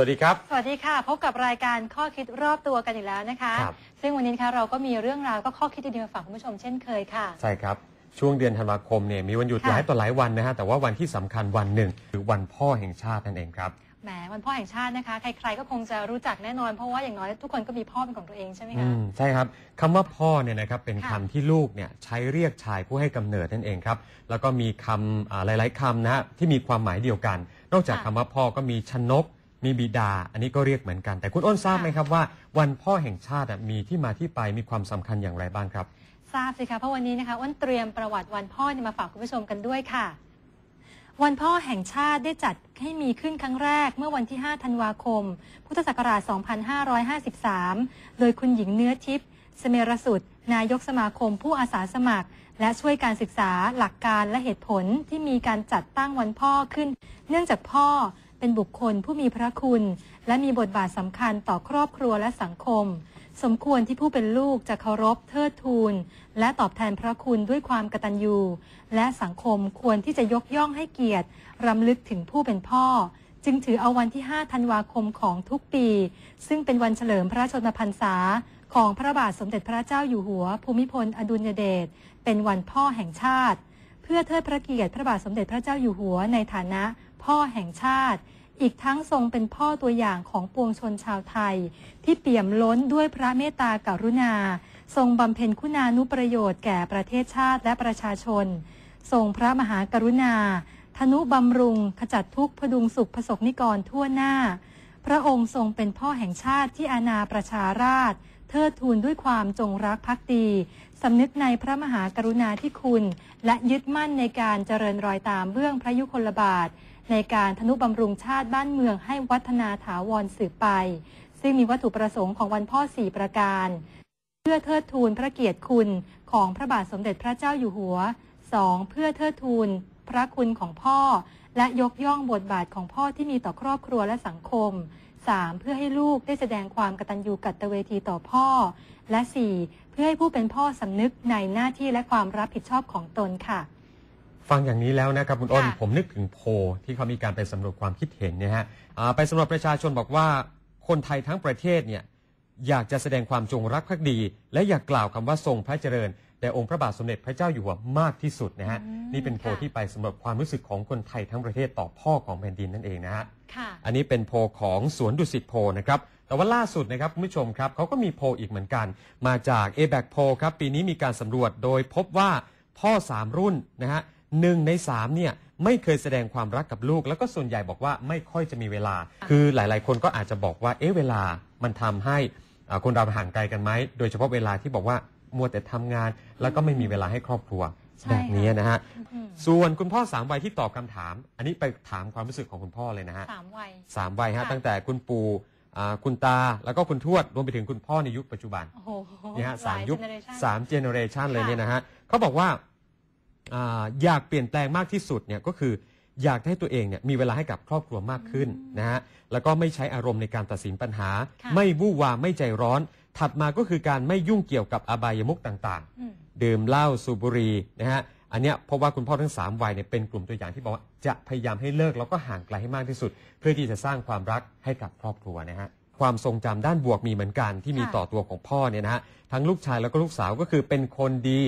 วัสดีครับ สวัสดีค่ะ พบกับรายการข้อคิดรอบตัวกันอีกแล้วนะคะ ครับ ซึ่งวันนี้นะคะเราก็มีเรื่องราวก็ข้อคิดดีๆมาฝากคุณผู้ชมเช่นเคยค่ะ ใช่ครับ ช่วงเดือนธันวาคมเนี่ยมีวันหยุดค่ะ หลายต่อหลายวันนะฮะแต่ว่าวันที่สำคัญวันหนึ่งคือวันพ่อแห่งชาตินั่นเองครับ แหมวันพ่อแห่งชาตินะคะ ใครๆก็คงจะรู้จักแน่นอนเพราะว่าอย่างน้อยทุกคนก็มีพ่อเป็นของตัวเองใช่ไหมอืคะ มใช่ครับคำว่าพ่อเนี่ยนะครับเป็นค่ะคำที่ลูกเนี่ยใช้เรียกชายผู้ให้กำเนิดนั่นเองครับ แล้วก็มีคำอ่าหลาย ๆคำนะฮะที่มีความหมายเดียวกัน นอกจากคำว่าพ่อก็มีชนก มีบิดา อันนี้ก็เรียกเหมือนกัน แต่คุณอ้นทราบไหมครับว่า วันพ่อแห่งชาติมีที่มาที่ไปมีความสำคัญอย่างไรบ้างครับ ทราบสิคะเพราะวันนี้นะคะอ้นเตรียมประวัติวันพ่อมาฝากคุณผู้ชมกันด้วยค่ะ วันพ่อแห่งชาติได้จัดให้มีขึ้นครั้งแรกเมื่อวันที่ 5 ธันวาคม พุทธศักราช 2553 โดยคุณหญิงเนื้อทิพย์สเมรสุดนายกสมาคมผู้อาสาสมัคร และช่วยการศึกษาหลักการและเหตุผลที่มีการจัดตั้งวันพ่อขึ้น เนื่องจากพ่อ เป็นบุคคลผู้มีพระคุณ และมีบทบาทสำคัญต่อครอบครัวและสังคม สมควรที่ผู้เป็นลูกจะเคารพเทิดทูน และตอบแทนพระคุณด้วยความกตัญญูและสังคมควรที่จะยกย่องให้เกียรติรำลึกถึงผู้เป็นพ่อ จึงถือเอาวันที่ 5 ธันวาคมของทุกปี ซึ่งเป็นวันเฉลิมพระชนมพรรษาของพระบาทสมเด็จพระเจ้าอยู่หัว ภูมิพลอดุลยเดชเป็นวันพ่อแห่งชาติ เพื่อเทิดพระเกียรติพระบาทสมเด็จพระเจ้าอยู่หัวในฐานะ พ่อแห่งชาติ อีกทั้งทรงเป็นพ่อตัวอย่างของปวงชนชาวไทย ที่เปี่ยมล้นด้วยพระเมตตากรุณา ทรงบำเพ็ญคุณานุประโยชน์แก่ประเทศชาติและประชาชน ทรงพระมหากรุณา ธนุบำรุง ขจัดทุกข์พดุงสุขประสบนิกรทั่วหน้า พระองค์ทรงเป็นพ่อแห่งชาติที่อาณาประชาราชเทิดทูนด้วยความจงรักภักดี สำนึกในพระมหากรุณาธิคุณ และยึดมั่นในการเจริญรอยตามเบื้องพระยุคลบาท ในการทนุบำรุงชาติบ้านเมืองให้วัฒนาถาวรสืบไป ซึ่งมีวัตถุประสงค์ของวันพ่อสี่ประการ เพื่อเทิดทูนพระเกียรติคุณของพระบาทสมเด็จพระเจ้าอยู่หัว 2. เพื่อเทิดทูนพระคุณของพ่อ และยกย่องบทบาทของพ่อที่มีต่อครอบครัวและสังคม 3. เพื่อให้ลูกได้แสดงความกตัญญูกตเวทีต่อพ่อ และ 4. เพื่อให้ผู้เป็นพ่อสำนึกในหน้าที่และความรับผิดชอบของตนค่ะ ฟังอย่างนี้แล้วนะครับคุณอ้น ค่ะ ผมนึกถึงโพลที่เขามีการไปสำรวจความคิดเห็นเนี่ยฮะอ่าไปสำรวจประชาชนบอกว่าคนไทยทั้งประเทศเนี่ยอยากจะแสดงความจงรักภักดี และอยากกล่าวคำว่าทรงพระเจริญแด่องค์พระบาทสมเด็จพระเจ้าอยู่หัวมากที่สุดนะฮะอืมนี่เป็นโพลค่ะ ที่ไปสำรวจความรู้สึกของคนไทยทั้งประเทศต่อพ่อของแผ่นดินนั่นเองนะฮะ ค่ะ อันนี้เป็นโพลของสวนดุสิตโพลนะครับ แต่ว่าล่าสุดนะครับคุณผู้ชมครับเขาก็มีโพลอีกเหมือนกัน มาจาก a b a c โพลครับ ปีนี้มีการสำรวจโดยพบว่าพ่อ 3 รุ่นนะฮะ หนึ่งใน3เนี่ยไม่เคยแสดงความรักกับลูก แล้วก็ส่วนใหญ่บอกว่าไม่ค่อยจะมีเวลา คือหลาย ๆ คนก็อาจจะบอกว่าเอ๊ะเวลามันทำให้อ่าคนเราห่างไกลกันไหมโดยเฉพาะเวลาที่บอกว่ามัวแต่ทำงาน แล้วก็ไม่มีเวลาให้ครอบครัวใช่แบบนี้นะฮะอืมส่วนคุณพ่อสามวัยที่ตอบคำถาม อันนี้ไปถามความรู้สึกของคุณพ่อเลยนะฮะสามวัยสามวัยฮะค่ะตั้งแต่คุณปู่อ่าคุณตาแล้วก็คุณทวดรวมไปถึงคุณพ่อในยุคปัจจุบันโอ้โหเนี่ยฮะสามหลยุค generation สามเจเนอเรชันเลยค่ะเนี่ยนะฮะเขาบอกว่า อ่าอยากเปลี่ยนแปลงมากที่สุดเนี่ยก็คืออยากให้ตัวเองเนี่ยมีเวลาให้กับครอบครัวมากขึ้นนะฮะแล้วก็ไม่ใช้อารมณ์ในการตัดสินปัญหาค่ะไม่วู่วามไม่ใจร้อน ถัดมาก็คือการไม่ยุ่งเกี่ยวกับอบายมุขต่างๆอืมดื่มเหล้าสูบบุหรี่นะฮะอันเนี้ยเพราะว่าคุณพ่อทั้ง 3 วัยเนี่ยเป็นกลุ่มตัวอย่างที่บอกว่าจะพยายามให้เลิกแล้วก็ห่างไกลให้มากที่สุด เพื่อที่จะสร้างความรักให้กับครอบครัวนะฮะความทรงจำด้านบวกมีเหมือนกันที่มีค่ะต่อตัวของพ่อเนี่ยนะฮะทั้งลูกชายแล้วก็ลูกสาวก็คือเป็นคนดี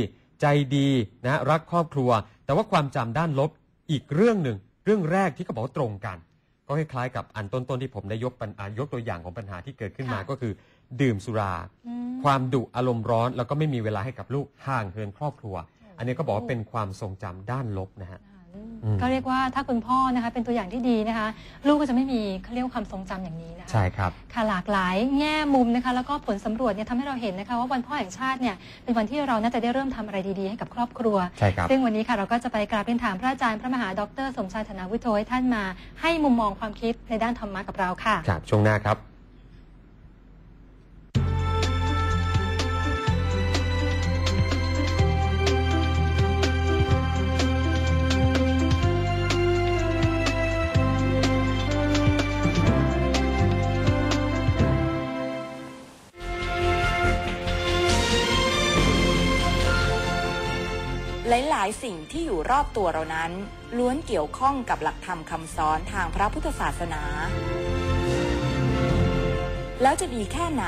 ใจดีนะรักครอบครัว แต่ว่าความจำด้านลบอีกเรื่องหนึ่ง เรื่องแรกที่เขาบอกว่าตรงกัน ก็คล้ายๆกับอันต้นๆที่ผมได้ยกปัญอ่ายกตัวอย่างของปัญหาที่เกิดขึ้นมาค่ะก็คือ ดื่มสุราอืมความดุอารมณ์ร้อน แล้วก็ไม่มีเวลาให้กับลูกห่างเหินครอบครัว อันนี้ก็บอกว่าเป็นความทรงจำด้านลบนะฮะอืม ก็เรียกว่าถ้าคุณพ่อนะคะเป็นตัวอย่างที่ดีนะคะ ลูกก็จะไม่มีเขาเรียกว่าความทรงจำอย่างนี้นะคะใช่ครับค่ะหลากหลายแง่มุมนะคะแล้วก็ผลสำรวจเนี่ยทำให้เราเห็นนะคะว่าวันพ่อแห่งชาติเนี่ยเป็นวันที่เราน่าจะได้เริ่มทำอะไรดีๆให้กับครอบครัวใช่ครับซึ่งวันนี้ค่ะเราก็จะไปกราบเรียนถามพระอาจารย์พระมหาดร สมชายธนาวุฒโธให้ท่านมา ให้มุมมองความคิดในด้านธรรมะกับเราค่ะครับช่วงหน้าครับายสิ่งที่อยู่รอบตัวเรานั้น ล้วนเกี่ยวข้องกับหลักธรรมคำสอนทางพระพุทธศาสนา แล้วจะดีแค่ไหน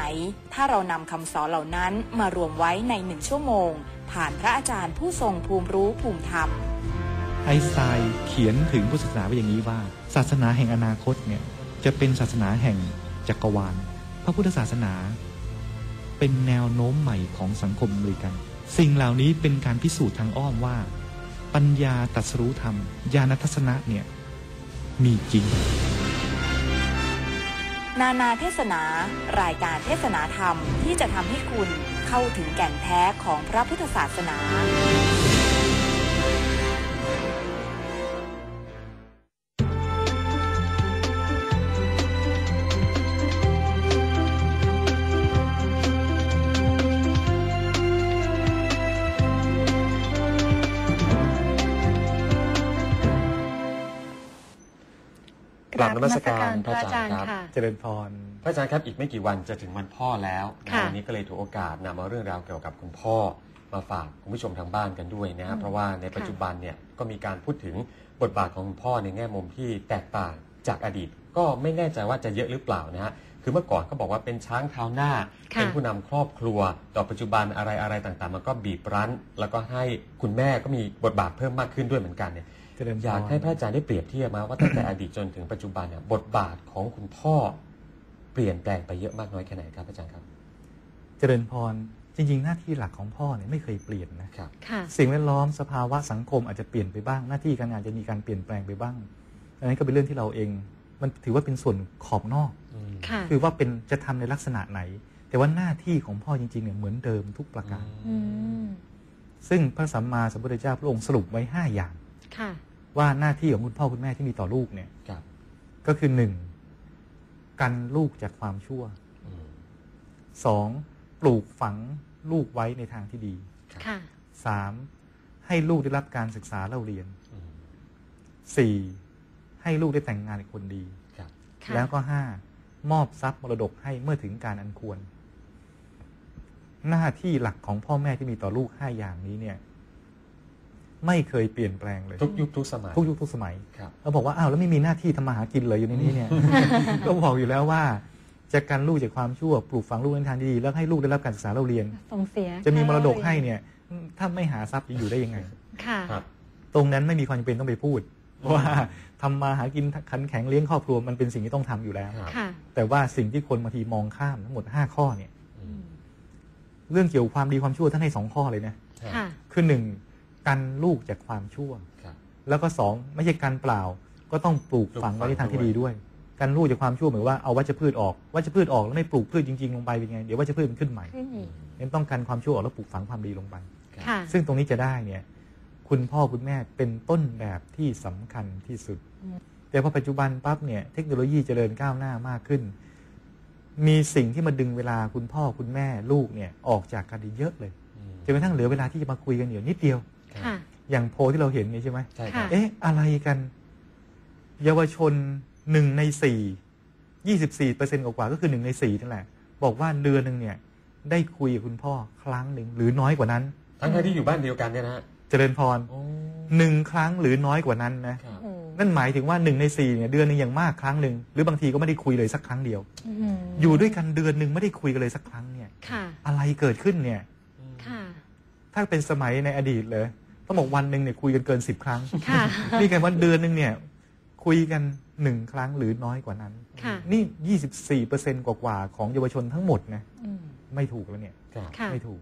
ถ้าเรานำคำสอนเหล่านั้นมารวมไว้ในหนึ่งชั่วโมง ผ่านพระอาจารย์ผู้ทรงภูมิรู้ภูมิธรรมไอน์สไตน์เขียนถึงพุทธศาสนาไว้อย่างนี้ว่า ศาสนาแห่งอนาคตเนี่ยจะเป็นศาสนาแห่งจักรวาล พระพุทธศาสนา เป็นแนวโน้มใหม่ของสังคมอเมริกัน สิ่งเหล่านี้เป็นการพิสูจน์ทางอ้อมว่า ปัญญาตัสรู้ธรรม ญาณทัศนะเนี่ยมีจริง นานาเทศนา รายการเทศนาธรรมที่จะทำให้คุณเข้าถึงแก่นแท้ของพระพุทธศาสนา กราบนมัสการพพระระอาอาจาจารรย์ย์ครับค่ะเจริญพร พระอาจารย์ครับอีกไม่กี่วันจะถึงวันพ่อแล้วนะค่ะวันนี้ก็เลยถือโอกาสนำเอาเรื่องราวเกี่ยวกับคุณพ่อมาฝากคุณผู้ชมทางบ้านกันด้วยนะฮะอืมเพราะว่าในปัจจุบันเนี่ยก็มีการพูดถึงบทบาทของคุณพ่อในแง่มุมที่แตกต่างจากอดีต ก็ไม่แน่ใจว่าจะเยอะหรือเปล่านะฮะคือเมื่อก่อนก็บอกว่าเป็นช้างเท้าหน้าค่ะเป็นผู้นำครอบครัว ต่อปัจจุบันอะไรอะไรต่างๆ มันก็บีบรั้น แล้วก็ให้คุณแม่ก็มีบทบาทเพิ่มมากขึ้นด้วยเหมือนกันเนี่ยเจริญพร อยากให้พระอาจารย์ได้เปรียบเทียบมาว่าตั้งแต่อดีตจนถึงปัจจุบันเนี่ยบทบาทของคุณพ่อเปลี่ยนแปลงไปเยอะมากน้อยแค่ไหนครับอาจารย์ครับ เจริญพรจริง ๆ หน้าที่หลักของพ่อเนี่ยไม่เคยเปลี่ยนนะครับค่ะสิ่งแวดล้อมสภาวะสังคมอาจจะเปลี่ยนไปบ้าง หน้าที่การงานจะมีการเปลี่ยนแปลงไปบ้างอันนั้นก็เป็นเรื่องที่เราเอง มันถือว่าเป็นส่วนขอบนอกค่ะคือว่าเป็นจะทำในลักษณะไหน แต่ว่าหน้าที่ของพ่อจริงๆเนี่ยเหมือนเดิมทุกประการอืมซึ่งพระสัมมาสัมพุทธเจ้าพระองค์สรุปไว้ 5 อย่างค่ะ ว่าหน้าที่ของคุณพ่อคุณแม่ที่มีต่อลูกเนี่ยครับก็คือหนึ่งกันลูกจากความชั่วอืมสองปลูกฝังลูกไว้ในทางที่ดีค่ะสามให้ลูกได้รับการศึกษาเล่าเรียนอืมสี่ให้ลูกได้แต่งงานกับคนดีครับค่ะแล้วก็ห้ามอบทรัพย์มรดกให้เมื่อถึงการอันควร หน้าที่หลักของพ่อแม่ที่มีต่อลูกห้าอย่างนี้เนี่ย ไม่เคยเปลี่ยนแปลงเลย ทุกยุคทุกสมัยทุกยุคทุกสมัยครับเราบอกว่าอ้าวแล้วไม่มีหน้าที่ทำมาหากินเลยอยู่ในนี้เนี่ย ก็บอกอยู่แล้วว่าจะกันลูกจากความชั่วปลูกฝังลูกในทางที่ดีแล้วให้ลูกได้รับการศึกษาเล่าเรียน ส่งเสียจะมีมรดกให้เนี่ย ถ้าไม่หาทรัพย์จะอยู่ได้ยังไง ค่ะ ครับ ตรงนั้นไม่มีความจำเป็นต้องไปพูดเพราะว่าทำมาหากินขันแข็งเลี้ยงครอบครัวมันเป็นสิ่งที่ต้องทำอยู่แล้ว ครับค่ะ แต่ว่าสิ่งที่คนบางทีมองข้ามทั้งหมด 5 ข้อเนี่ย อืมเรื่องเกี่ยวกับความดีความชั่วท่านให้สองข้อเลยนะ ค่ะ คือหนึ่ง กันลูกจากความชั่วครับแล้วก็สองไม่ใช่การเปล่า ก็ต้องปลูกฝังไว้ในทางที่ดีด้วย กันลูกจากความชั่วเหมือนว่าเอาวัชพืชออกวัชพืชออกแล้วไม่ปลูกพืชจริงๆลงไปเป็นไงเดี๋ยววัชพืชมันขึ้นใหม่ขึ้นอีกงั้นต้องกันความชั่วออกแล้วปลูกฝังความดีลงไปค่ะซึ่งตรงนี้จะได้เนี่ย คุณพ่อคุณแม่เป็นต้นแบบที่สำคัญที่สุดอืมแต่พอปัจจุบันปั๊บเนี่ยเทคโนโลยีเจริญก้าวหน้ามากขึ้น มีสิ่งที่มาดึงเวลาคุณพ่อคุณแม่ลูกเนี่ยออกจากกันเยอะเลยอืมจนกระทั่งเหลือเวลาที่จะมาคุยกันเดี๋ยวนิดเดียว ค่ะอย่างโพลที่เราเห็นไงใช่ไหมใช่ครับค่ะเอ๊ะ อะไรกัน เยาวชนหนึ่งในสี่ยี่สิบสี่เปอร์เซ็นต์กว่าๆก็คือหนึ่งในสี่นั่นแหละ บอกว่าเดือนหนึ่งเนี่ย ได้คุยกับคุณพ่อครั้งหนึ่งหรือน้อยกว่านั้น ทั้งๆที่อยู่บ้านเดียวกันเนี่ยนะฮะเจริญพรโอ้หนึ่งครั้งหรือน้อยกว่านั้นนะ ครับโอ้นั่นหมายถึงว่าหนึ่งในสี่เนี่ยเดือนหนึ่งอย่างมากครั้งหนึ่งหรือบางทีก็ไม่ได้คุยเลยสักครั้งเดียวอืมอยู่ด้วยกันเดือนหนึ่งไม่ได้คุยกันเลยสักครั้งเนี่ย ค่ะ อะไรเกิดขึ้นเนี่ย ค่ะ ถ้าเป็นสมัยในอดีตเลย ต้องบอกวันหนึ่งเนี่ยคุยกันเกินสิบครั้งค่ะนี่กันวันเดือนหนึ่งเนี่ยคุยกันหนึ่งครั้งหรือน้อยกว่านั้นค่ะนี่ยี่สิบสี่เปอร์เซ็นกว่าๆของเยาวชนทั้งหมดนะอืมไม่ถูกแล้วเนี่ยครับค่ะไม่ถูก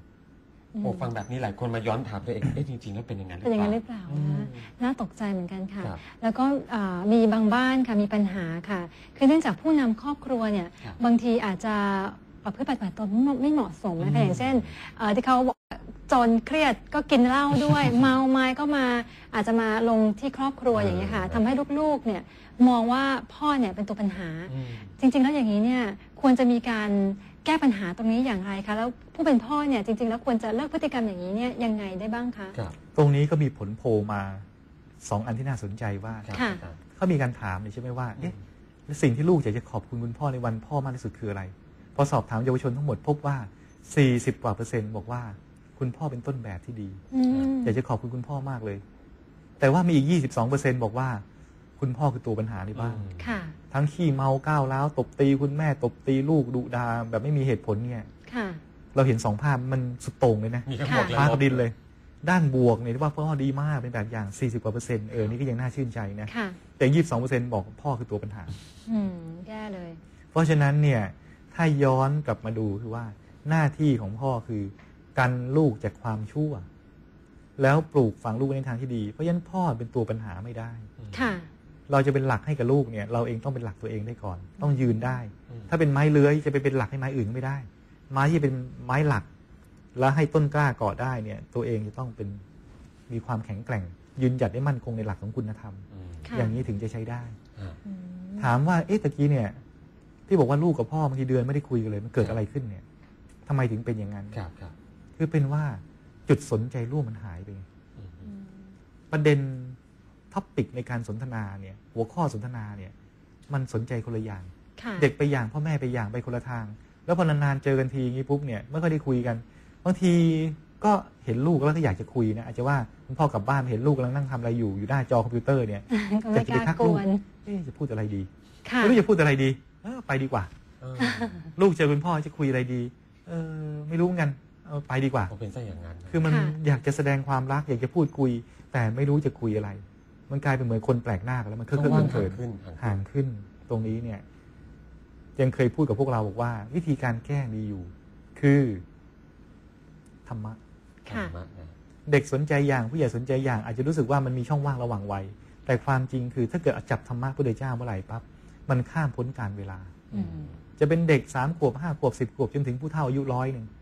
โอ้ฟังแบบนี้หลายคนมาย้อนถามตัวเอง เอ๊ะจริงๆแล้วเป็นอย่างนั้นหรืเป็นออย่างเปนั้นหล่ารือเปล่าอืมนะน่าตกใจเหมือนกันค่ะครับแล้วก็อ่ามีบางบ้านค่ะมีปัญหาค่ะ คือเนื่องจากผู้นำครอบครัวเนี่ยครับบางทีอาจจะประพฤติปฏิบัติตนไม่ไม่เหมาะสมนะอืคะมอย่างเช่นเอ่อที่เขาบอก จนเครียดก็กินเหล้าด้วย เมาไม้ก็มาอาจจะมาลงที่ครอบครัวอย่างนี้ยค่ะทำให้ลูกๆเนี่ยมองว่าพ่อเนี่ยเป็นตัวปัญหา อืม จริงๆแล้วอย่างนี้เนี่ยควรจะมีการแก้ปัญหาตรงนี้อย่างไรคะแล้วผู้เป็นพ่อเนี่ยจริง ๆ แล้วควรจะเลิกพฤติกรรมอย่างนี้เนี่ยยังไงได้บ้างคะ ครับ ตรงนี้ก็มีผลโพลมาสองอันที่น่าสนใจว่าครับค่ะอาจารย์เขามีการถามเลยใช่ไหมว่าเอ๊ะแล้วสิ่งที่ลูกอยากจะขอบคุณคุณพ่อในวันพ่อมากที่สุดคืออะไร พอสอบถามเยาวชนทั้งหมดพบว่า 40 กว่าเปอร์เซ็นต์บอกว่า คุณพ่อเป็นต้นแบบที่ดีอืมอยากจะขอบคุณคุณพ่อมากเลย แต่ว่ามีอีก 22เปอร์เซ็นต์บอกว่า คุณพ่อคือตัวปัญหาในบ้านอืมค่ะทั้งขี้เมาก้าวร้าวตบตีคุณแม่ตบตีลูกดุดาแบบไม่มีเหตุผลเนี่ยค่ะเราเห็นสองภาพมันสุดโต่งเลยนะมีทั้งค่ะหมดและฟ้าลกับบดินเลย ด้านบวกเนี่ยที่ว่าพ่อดีมากเป็นแบบอย่าง 40กว่าเปอร์เซ็นต์เออนี่ก็ยังน่าชื่นใจนะค่ะแต่ยี่สิบสองเปอร์เซ็นต์บอกพ่อคือตัวปัญหาอืมแย่เลย เพราะฉะนั้นเนี่ยถ้าย้อนกลับมาดูคือว่าหน้าที่ของพ่อคือ กันลูกจากความชั่ว แล้วปลูกฝังลูกไว้ในทางที่ดี เพราะฉะนั้นพ่อเป็นตัวปัญหาไม่ได้ค่ะเราจะเป็นหลักให้กับลูกเนี่ย เราเองต้องเป็นหลักตัวเองได้ก่อน ต้องยืนได้อืมถ้าเป็นไม้เลื้อยจะไปเป็นหลักให้ไม้อื่นก็ไม่ได้ ไม้ที่เป็นไม้หลัก แล้วให้ต้นกล้าเกาะได้เนี่ย ตัวเองจะต้องเป็นมีความแข็งแกร่ง ยืนหยัดได้มั่นคงในหลักของคุณธรรมอืมค่ะอย่างนี้ถึงจะใช้ได้อ่าอืมถามว่าเอ๊ะตะกี้เนี่ย ที่บอกว่าลูกกับพ่อบางทีเดือนไม่ได้คุยกันเลย มันเกิดอะไรขึ้นเนี่ยทำไมถึงเป็นอย่างนั้นครับ ครับคือเป็นว่าจุดสนใจร่วมมันหายไปอืมอืมประเด็นท็อปิกในการสนทนาเนี่ย หัวข้อสนทนาเนี่ย มันสนใจคนละอย่างค่ะเด็กไปอย่างพ่อแม่ไปอย่างไปคนละทาง แล้วพอนานๆเจอกันทีอย่างนี้ปุ๊บเนี่ยไม่ค่อยได้คุยกันบางทีก็เห็นลูกแล้วก็อยากจะคุยนะอาจจะว่าคุณพ่อกลับบ้านเห็นลูกกำลังนั่งทำอะไรอยู่อยู่หน้าจอคอมพิวเตอร์เนี่ยก็ไม่กล้ากวนเอ๊ะจะพูดอะไรดีค่ะไม่รู้จะพูดอะไรดีเออไปดีกว่าเออลูกเจอคุณพ่อจะคุยอะไรดี เออ ไม่รู้เหมือนกันเอาไปดีกว่า ผมเป็นซะอย่างนั้นคือมันค่ะ อยากจะแสดงความรักอยากจะพูดคุย แต่ไม่รู้จะคุยอะไร มันกลายเป็นเหมือนคนแปลกหน้ากันแล้วมันเคต้อะองเคว่างอะเขินขึ้นห่างขึ้น ตรงนี้เนี่ย ยังเคยพูดกับพวกเราบอกว่า วิธีการแก้มีอยู่ คือธรรมะ ธรค่ะ รมะนะเด็กสนใจอย่างผู้ใหญ่สนใจอย่าง อาจจะรู้สึกว่ามันมีช่องว่างระหว่างวัย แต่ความจริงคือถ้าเกิดจับธรรมะพระพุทธเจ้าเมื่อไหร่ปั๊บมันข้ามพ้นการเวลา อืม จะเป็นเด็กสามขวบห้าขวบสิบขวบจนถึงผู้เฒ่าอายุร้อยหนึ่งค่ะ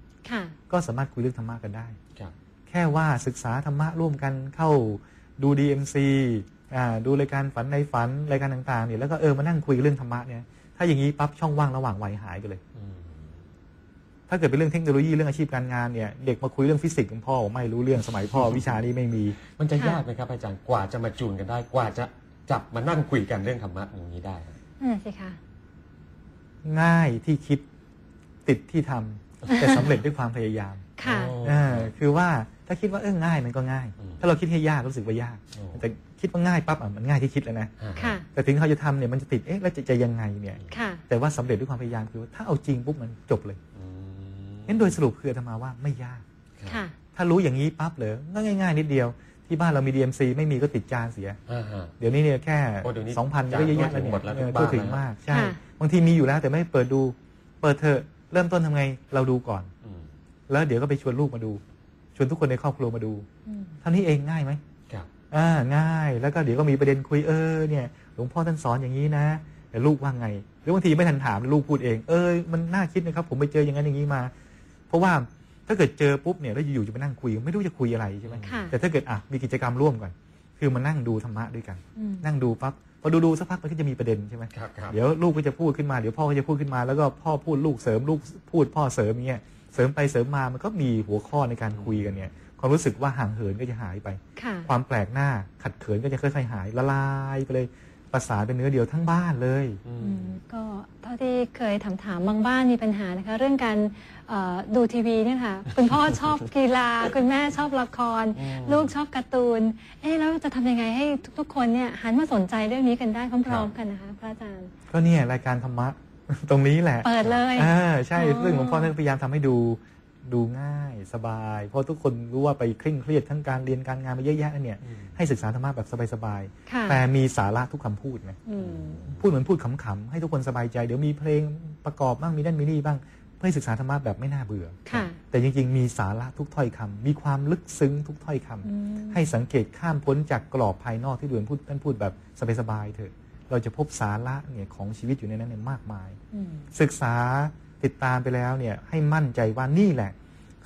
ก็สามารถคุยเรื่องธรรมะกันได้ครับแค่ว่าศึกษาธรรมะร่วมกันเข้าดู DMC อ่าดูรายการฝันในฝันรายการต่างๆเนี่ยแล้วก็เออมานั่งคุยเรื่องธรรมะเนี่ยถ้าอย่างนี้ปั๊บช่องว่างระหว่างวัยหายไปเลยอืมถ้าเกิดเป็นเรื่องเทคโนโลยีเรื่องอาชีพการงานเนี่ยเด็กมาคุยเรื่องฟิสิกส์กับพ่อไม่รู้เรื่องสมัยพ่อวิชานี้ไม่มี มันจะค่ะยากไหมครับอาจารย์กว่าจะมาจูนกันได้ กว่าจะจับมานั่งคุยกันเรื่องธรรมะอย่างนี้ได้ครับนั่นสิคะง่ายที่คิดติดที่ทำ แต่สำเร็จด้วยความพยายามค่ะโอ้เออคือว่าถ้าคิดว่าเออง่ายมันก็ง่ายอืมถ้าเราคิดให้ยากรู้สึกว่ายากโอ้แต่คิดว่าง่ายปั๊บอะมันง่ายที่คิดแล้วนะอ่าค่ะแต่ถึงเขาจะทำเนี่ยมันจะติดเอ๊ะแล้วจะจะยังไงเนี่ยค่ะแต่ว่าสำเร็จด้วยความพยายามคือว่าถ้าเอาจริงปุ๊บมันจบเลยอืมงั้นโดยสรุปคืออาตมาว่าไม่ยากค่ะถ้ารู้อย่างนี้ปั๊บเลยก็ง่าย ๆ นิดเดียวที่บ้านเรามี DMC ไม่มีก็ติดจานเสียอ่าฮะเดี๋ยวนี้เนี่ยแค่โอ้เดี๋ยวนี้สองพันจานก็เยอะแยะแล้วทั่วถึงหมดแล้วเนี่ยทุกเออทั่วถึงบ้านนะมากใช่ค่ะบางทีมีอยู่แล้วแต่ไม่เปิดดูเปิดเถอะ เริ่มต้นทำไงเราดูก่อนอืมแล้วเดี๋ยวก็ไปชวนลูกมาดู ชวนทุกคนในครอบครัวมาดูอืมเท่านี้เองง่ายไหมครับอ่าง่ายแล้วก็เดี๋ยวก็มีประเด็นคุยเออเนี่ยหลวงพ่อท่านสอนอย่างนี้นะแต่ลูกว่าไง หรือบางทีไม่ทันถามลูกพูดเองเออมันน่าคิดนะครับ ผมไปเจออย่างนั้นอย่างนี้มา เพราะว่าถ้าเกิดเจอปุ๊บเนี่ยแล้วอยู่ๆจะไปนั่งคุย ไม่รู้จะคุยอะไรใช่ไหมค่ะแต่ถ้าเกิดอะมีกิจกรรมร่วมกันคือมานั่งดูธรรมะด้วยกันอืมนั่งดูปั๊บ พอดูดูๆสักพักมันก็จะมีประเด็นใช่ไหมครับครับ เดี๋ยวลูกก็จะพูดขึ้นมาเดี๋ยวพ่อก็จะพูดขึ้นมาแล้วก็พ่อพูดลูกเสริมลูกพูดพ่อเสริมอย่างเงี้ยเสริมไปเสริมมามันก็มีหัวข้อในการคุยกันเนี่ยความรู้สึกว่าห่างเหินก็จะหายไป ค่ะ ความแปลกหน้าขัดเขินก็จะค่อยๆ หายละลายไปเลย ประสานเป็นเนื้อเดียวทั้งบ้านเลยอือืมมก็เท่าที่เคยถามถามๆบางบ้านมีปัญหานะคะ เรื่องการเอ่อดูทีวีเนี่ยค่ะ คุณพ่อชอบกีฬา คุณแม่ชอบละครอืมลูกชอบการ์ตูน เอ๊ะแล้วจะทำยังไงให้ทุกๆ คนเนี่ยหันมาสนใจเรื่องนี้กันได้พร้อมๆกันนะคะพระอาจารย์ ก็เนี่ยรายการธรรมะตรงนี้แหละ เปิดเลยอ่าใช่อ๋อซึ่งหลวงพ่อท่านพยายามทำให้ดู ดูง่ายสบาย เพราะทุกคนรู้ว่าไปเคร่งเครียดทั้งการเรียนการงานมาเยอะแยะนั่นเนี่ยอืมให้ศึกษาธรรมะแบบสบายค่ะๆแต่มีสาระทุกคำพูดนะอืมพูดเหมือนพูดขำๆให้ทุกคนสบายใจ เดี๋ยวมีเพลงประกอบบ้างมีนั่นมีนี่บ้างเพื่อให้ศึกษาธรรมะแบบไม่น่าเบื่อค่ะแต่จริงๆ มีสาระทุกถ้อยคำมีความลึกซึ้งทุกถ้อยคำอืมให้สังเกตข้ามพ้นจากกรอบภายนอกที่ดวนพูดท่านพูดแบบสบายๆเถอะเราจะพบสาระเนี่ยของชีวิตอยู่ในนั้นเนี่ยมากมายอืมศึกษาติดตามไปแล้วเนี่ยให้มั่นใจว่านี่แหละ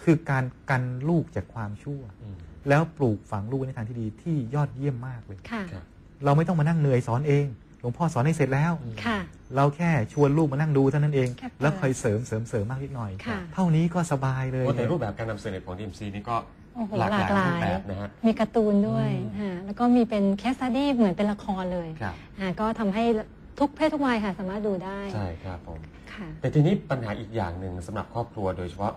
คือการกันลูกจากความชั่วอืมแล้วปลูกฝังลูกไว้ในทางที่ดีที่ยอดเยี่ยมมากเลยค่ะครับเราไม่ต้องมานั่งเหนื่อยสอนเองหลวงพ่อสอนให้เสร็จแล้วอืมค่ะเราแค่ชวนลูกมานั่งดูเท่านั้นเองแค่เปิดแล้วคอยเสริมเสริมเสริมมากนิดหน่อยค่ะเท่านี้ก็สบายเลยโอ้แต่รูปแบบการนำเสนอของ DMC นี่ก็โอ้โหหลากหลายหลากหลายรูปแบบนะฮะมีการ์ตูนด้วยอืมค่ะแล้วก็มีเป็นแคสตี้เหมือนเป็นละครเลยครับอ่าก็ทำให้ทุกเพศทุกวัยค่ะสามารถดูได้ ใช่ครับผมค่ะแต่ทีนี้ปัญหาอีกอย่างหนึ่งสำหรับครอบครัวโดยเฉพาะ